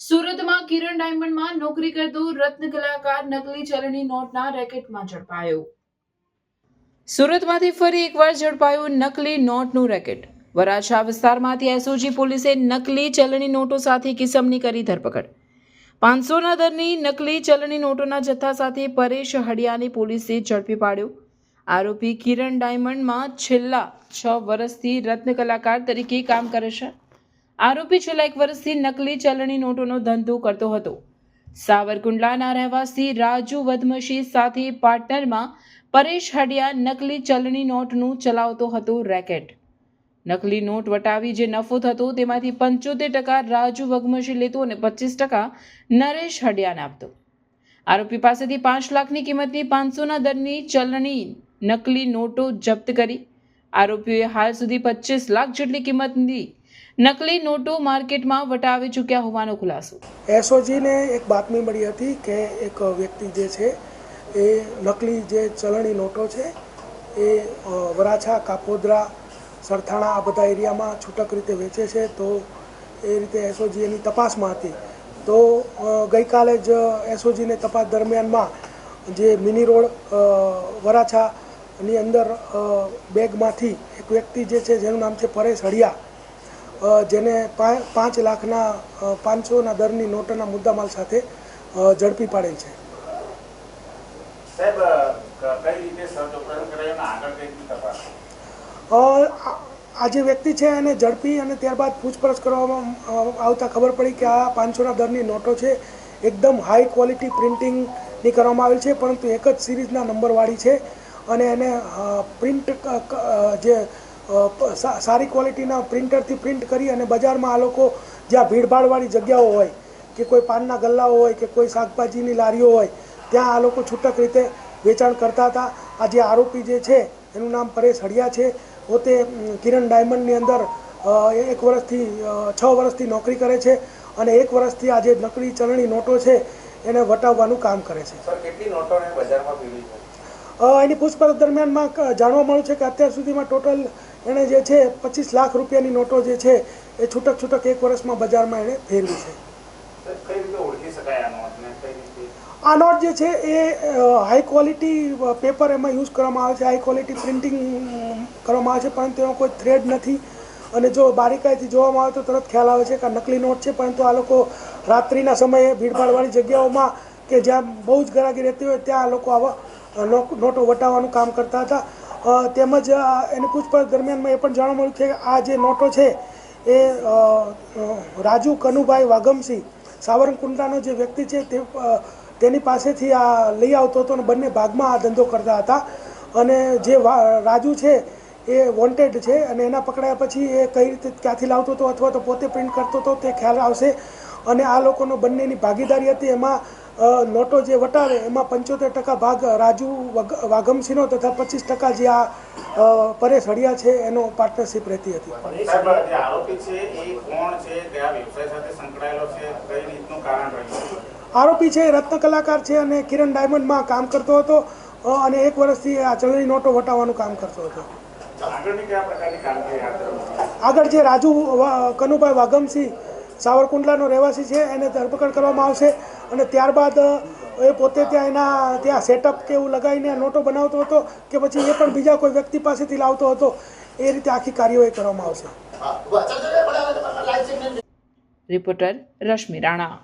સુરતમાં કિરણ ડાયમંડમાં નોકરી કરતો રત્ન કલાકાર નકલી ચલણી નોટના રેકેટમાં ઝડપાયો. સુરતમાંથી ફરી એકવાર ઝડપાયું નકલી નોટનું રેકેટ. વરાછા વિસ્તારમાંથી એસઓજી પોલીસે નકલી ચલણી નોટો સાથે કિસમની કરી ધરપકડ. પાંચસોના દરની નકલી ચલણી નોટોના જથ્થા સાથે પરેશ હડિયાની પોલીસે ઝડપી પાડ્યો. આરોપી કિરણ ડાયમંડમાં છેલ્લા છ વર્ષથી રત્ન કલાકાર તરીકે કામ કરે છે. આરોપી છેલ્લા એક વર્ષથી નકલી ચલણી નોટોનો ધંધો કરતો હતો. સાવરકુંડલાના રહેવાસી રાજુ વદમશી સાથે પાર્ટનરમાં પરેશ હડિયા નકલી ચલણી નોટનું ચલાવતો હતો રેકેટ. નકલી નોટ વટાવી જે નફો થતો તેમાંથી પંચોતેર ટકા રાજુ વગમશી લેતો અને પચીસ ટકા નરેશ હડિયાને આપતો. આરોપી પાસેથી પાંચ લાખની કિંમતની પાંચસોના દરની ચલણી નકલી નોટો જપ્ત કરી. આરોપીઓએ હાલ સુધી પચીસ લાખ જેટલી કિંમતની નકલી નોટો માર્કેટમાં વટાવી ચૂક્યા હોવાનો ખુલાસો. એસઓજીને એક બાતમી મળી હતી કે એક વ્યક્તિ જે છે, એ નકલી જે ચલણી નોટો છે, એ વરાછા, કાપોદરા, સરથાણા, આ બધા એરિયામાં છૂટક રીતે વેચે છે, તો એ રીતે એસઓજી એની તપાસમાં હતી. તો ગઈકાલે જ એસઓજીને તપાસ દરમિયાનમાં જે મિની રોડ વરાછાની અંદર બેગમાંથી એક વ્યક્તિ જે છે, જેનું નામ છે પરેશ હળિયા જેને પાંચ લાખના પાંચસોના દરની નોટના મુદ્દામાલ સાથે ઝડપી પાડેલ છે. આ જે વ્યક્તિ છે એને ઝડપી અને ત્યારબાદ પૂછપરછ કરવામાં આવતા ખબર પડી કે આ પાંચસોના દરની નોટો છે. એકદમ હાઈ ક્વોલિટી પ્રિન્ટિંગની કરવામાં આવેલ છે પરંતુ એક જ સિરીઝના નંબરવાળી છે. અને એને પ્રિન્ટ જે સારી ક્વોલિટીના પ્રિન્ટરથી પ્રિન્ટ કરી અને બજારમાં આ લોકો જ્યાં ભીડભાડવાળી જગ્યાઓ હોય કે કોઈ પાનના ગલ્લાઓ હોય કે કોઈ શાકભાજીની લારીઓ હોય, ત્યાં આ લોકો છૂટક રીતે વેચાણ કરતા હતા. આ જે આરોપી જે છે, એનું નામ પરેશ હડિયા છે. પોતે કિરણ ડાયમંડની અંદર એક વર્ષથી છ વર્ષથી નોકરી કરે છે અને એક વર્ષથી આ જે નકલી ચલણી નોટો છે, એને વટાવવાનું કામ કરે છે. કેટલી નોટોને બજારમાં એની પૂછપરછ દરમિયાનમાં જાણવા મળ્યું છે કે અત્યાર સુધીમાં ટોટલ એણે જે છે પચીસ લાખ રૂપિયાની નોટો જે છે એ છૂટક છૂટક એક વર્ષમાં બજારમાં એણે ફેરવી છે. આ નોટ જે છે એ હાઈ ક્વોલિટી પેપર એમાં યુઝ કરવામાં આવે છે. હાઈ ક્વોલિટી પ્રિન્ટિંગ કરવામાં આવે છે પરંતુ એમાં કોઈ થ્રેડ નથી. અને જો બારીકાઈથી જોવામાં આવે તો તરત ખ્યાલ આવે છે કે આ નકલી નોટ છે પરંતુ આ લોકો રાત્રિના સમયે ભીડભાડવાળી જગ્યાઓમાં કે જ્યાં બહુ જ ગરાગી રહેતી હોય ત્યાં આ લોકો આવા નોટો વટાવવાનું કામ કરતા હતા. તેમજ એની પૂછપરછ દરમિયાનમાં એ પણ જાણવા મળ્યું કે આ જે નોટો છે એ રાજુ કનુભાઈ વાગમસિંહ સાવરકુંડલાનો જે વ્યક્તિ છે તે તેની પાસેથી આ લઈ આવતો હતો અને બંને ભાગમાં આ ધંધો કરતા હતા. અને જે રાજુ છે એ વોન્ટેડ છે અને એના પકડાયા પછી એ કઈ રીતે ક્યાંથી લાવતો હતો અથવા તો પોતે પ્રિન્ટ કરતો હતો તે ખ્યાલ આવશે. અને આ લોકોનો બંનેની ભાગીદારી હતી. એમાં નોટો જે વટાવે એમાં પંચોતેર ટકા ભાગ રાજુ વાઘમસિંહનો તથા પચીસ ટકા જે આ પરેશ હળિયા છે એનો પાર્ટનરશિપ રહેતી હતી. આરોપી છે રીતનું કલાકાર છે અને કિરણ ડાયમંડમાં કામ કરતો હતો અને એક વર્ષથી આ ચલણી નોટો વટાવવાનું કામ કરતો હતો. આગળ જે રાજુ કનુભાઈ વાઘમસિંહ સાવરકુંડલાનો રહેવાસી છે એને ધરપકડ કરવામાં આવશે. અને ત્યારબાદ એ પોતે ત્યાં એના ત્યાં સેટઅપ કે એવું લગાવીને નોટો બનાવતો હતો કે પછી એ પણ બીજા કોઈ વ્યક્તિ પાસેથી લાવતો હતો. એ રીતે આખી કાર્યવાહી કરવામાં આવશે. રિપોર્ટર રશ્મિ રાણા.